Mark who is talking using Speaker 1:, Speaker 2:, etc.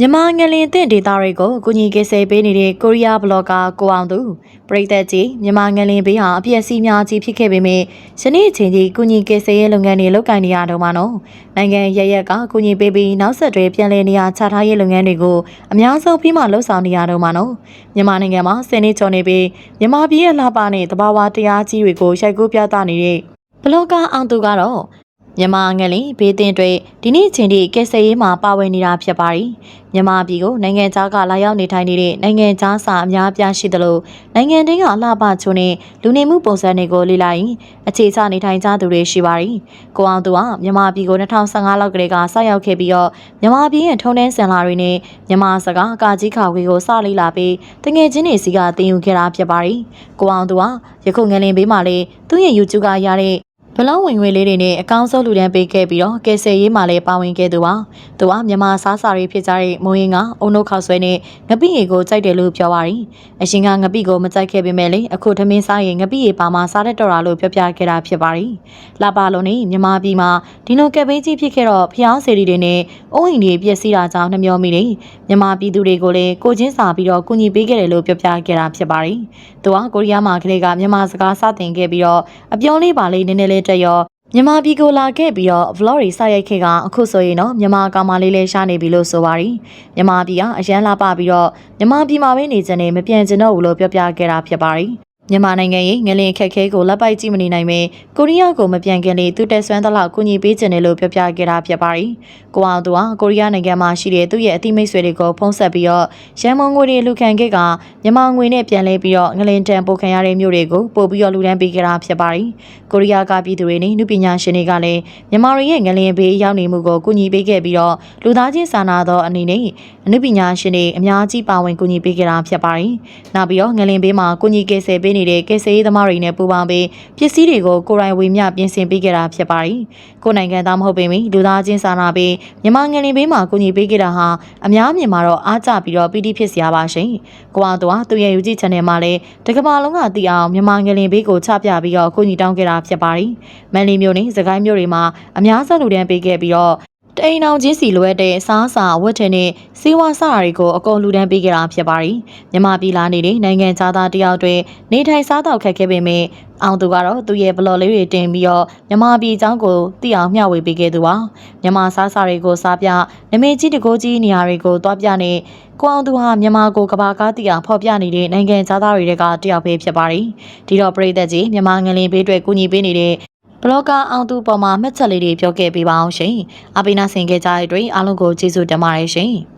Speaker 1: မြန်မာငလင်အသင့်ဒေတာတွေကိုအကူအညီကိစ္စပေးနေတဲ့ကိုရီးယားဘလော့ကာကိုအောင်သူပရိသတ်ကြီးမြန်မာငလင်ဘေးဟာအပြည့်အစည်များကြီးဖြစ်ခဲ့ပေမဲ့ယနေ့အချိန်ကြီးကုညီကိစ္စရဲ့လုပ်ငန်းတွေလုပ်ကိုင်နေရတော့မှနော်နိုင်ငံရရက်ကကုညီပေးပြီးနောက်ဆက်တွဲပြန်လည်နေရာချထားရေးလုပ်ငန်းတွေကိုအများဆုံးပြီးမှလှုပ်ဆောင်နေရတော့မှနော်မြန်မာနိုင်ငံမှာစနေချော်နေပြီးမြန်မာပြည်ရဲ့လှပနဲ့တဘာဝတရားကြီးတွေကိုရိုက်ကူးပြသနေတဲ့ဘလော့ကာအောင်သူကတော့ မြန်မာငလင်ဘေးတင်တွေဒီနေ့ချင်းဒီကက်ဆယ်ရေးမှာပါဝင်နေတာဖြစ်ပါတယ်။မြန်မာပြည်ကိုနိုင်ငံခြားကလာရောက်နေထိုင်နေတဲ့နိုင်ငံခြားစာအများအပြားရှိသလိုနိုင်ငံတိုင်းကအလှပချုံနဲ့လူနေမှုပုံစံတွေကိုလေ့လာရင်အခြေချနေထိုင်ကြသူတွေရှိပါတယ်။ကိုအောင်သူကမြန်မာပြည်ကို2015လောက်ကလေးကစရောက်ခဲ့ပြီးတော့မြန်မာပြည်ရဲ့ထုံးတန်းစံလာတွေနဲ့မြန်မာစကားအကာကြီးခါဝေကိုစလေ့လာပြီးတငယ်ချင်းတွေစီကတင်ယူခဲ့တာဖြစ်ပါတယ်။ကိုအောင်သူကယခုငလင်ဘေးမှာလေသူ့ရဲ့ YouTube ကရတဲ့ ဘလောင်းဝင်ငွေလေးတွေနဲ့အကောင့်ဆုံးလူတန်းပေးခဲ့ပြီးတော့ကယ်ဆယ်ရေးမှာလည်းပါဝင်ခဲ့သူပါ။သူကမြန်မာစားစာတွေဖြစ်ကြတဲ့မိုးရင်ကအုံနှုတ်ခောက်ဆွဲနဲ့ငပိရီကိုကြိုက်တယ်လို့ပြောပါရီ။အရှင်ကငပိကိုမကြိုက်ခဲ့ပေမဲ့လေအခုထမင်းစားရင်ငပိရီပါမှစားတတ်တော့တာလို့ပြောပြခဲ့တာဖြစ်ပါရီ။လာပါလုံးနဲ့မြန်မာပြည်မှာဒီလိုကက်ဘေးကြီးဖြစ်ခဲ့တော့ဖျားစေရီတွေနဲ့အုံးအိမ်တွေပြည့်စည်တာကြောင့်နှမျောမိနေမြန်မာပြည်သူတွေကိုလည်းကိုချင်းစာပြီးတော့ကူညီပေးခဲ့တယ်လို့ပြောပြခဲ့တာဖြစ်ပါရီ။သူကကိုရီးယားမှာကလေးကမြန်မာစကားစတင်ခဲ့ပြီးတော့အပြောလေးပါလေးနည်းနည်းလေးတက်ရောမြန်မာပြည်ကိုလာခဲ့ပြီးတော့ vlog တွေစရိုက်ခဲ့ကအခုဆိုရင်တော့မြန်မာကောင်မလေးလေးရှာနေပြီလို့ဆိုပါရီမြန်မာပြည်ကအရန်လာပပြီးတော့မြန်မာပြည်မှာပဲနေကြနေမပြန်ကျင်တော့ဘူးလို့ပြောပြခဲ့တာဖြစ်ပါရီ မြန်မာနိုင်ငံရဲ့ငလင်အခက်ခဲကိုလက်ပိုက်ကြည့်မနေနိုင်ပဲကိုရီးယားကိုမပြန်ခင်လေသူတက်ဆွမ်းသလောက်ကူညီပေးခြင်းတယ်လို့ပြောပြခဲ့တာဖြစ်ပါရီကိုအောင်သူကကိုရီးယားနိုင်ငံမှာရှိတဲ့သူ့ရဲ့အသိမိတ်ဆွေတွေကိုဖုံးဆက်ပြီးတော့ရန်မုံငွေတွေလူခံခဲ့ကမြန်မာငွေနဲ့ပြန်လဲပြီးတော့ငလင်တန်ပို့ခံရတဲ့မြို့တွေကိုပို့ပြီးတော့လူတန်းပေးခဲ့တာဖြစ်ပါရီကိုရီးယားကပြည်သူတွေနဲ့နုပညာရှင်တွေကလည်းမြန်မာတွေရဲ့ငလင်ဘေးရောက်နေမှုကိုကူညီပေးခဲ့ပြီးတော့လူသားချင်းစာနာသောအနေနဲ့အနုပညာရှင်တွေအများကြီးပါဝင်ကူညီပေးခဲ့တာဖြစ်ပါရီနောက်ပြီးတော့ငလင်ဘေးမှာကူညီကယ်ဆယ်ပေးနေတဲ့ကယ်ဆယ်ရေးသမားတွေနဲ့ပူးပေါင်းပြီးပစ္စည်းတွေကိုကိုယ်တိုင်ဝေမျှပြင်ဆင်ပေးခဲ့တာဖြစ်ပါရီကိုယ်နိုင်ငံသားမဟုတ်ပေမယ့်လူသားချင်းစာနာပေးမြန်မာငလင်ဘေးမှာကူညီပေးခဲ့တာဟာအများမြင်မှာတော့အားကျပြီးတော့ပီတိဖြစ်စရာပါရှင်ကိုအောင်တော့သူရဲ့ YouTube channel မှာလည်းတကမ္ဘာလုံးကသိအောင်မြန်မာငလင်ဘေးကိုချပြပြီးတော့ကူညီတောင်းခဲ့တာဖြစ်ပါရီမန်လီမျိုးနဲ့စကိုင်းမျိုးတွေမှာအများဆုံးလူတန်းပေးခဲ့ပြီးတော့ တိန်အောင်ချင်းစီလိုအပ်တဲ့စားစာဝတ်ထည်နဲ့စေဝါစတာတွေကိုအကုန်လူတန်းပေးခဲ့တာဖြစ်ပါရီမြန်မာပြည်လာနေတဲ့နိုင်ငံသားတယောက်တွေနေထိုင်စားတော့ခက်ခဲပေမဲ့အောင်သူကတော့သူ့ရဲ့ဘလော့လေးတွေတင်ပြီးတော့မြန်မာပြည်အကြောင်းကိုသိအောင်မျှဝေပေးခဲ့သူပါမြန်မာစားစာတွေကိုစားပြနမေကြီးတကိုးကြီးနေရာတွေကိုတွားပြနေကိုအောင်သူဟာမြန်မာကိုကဘာကားသိအောင်ဖော်ပြနေတဲ့နိုင်ငံသားတွေကတယောက်ပဲဖြစ်ပါရီဒီတော့ပြည်သက်ကြီးမြန်မာငလင်ဘေးအတွက်ကူညီပေးနေတဲ့ ဘလော့ကာအောင်သူပေါ်မှာမှတ်ချက်လေးတွေပြောခဲ့ပေးပါအောင်ရှင်။အပိနာဆင်ခဲ့ကြတဲ့အတွက်အားလုံးကိုကျေးဇူးတင်ပါတယ်ရှင်။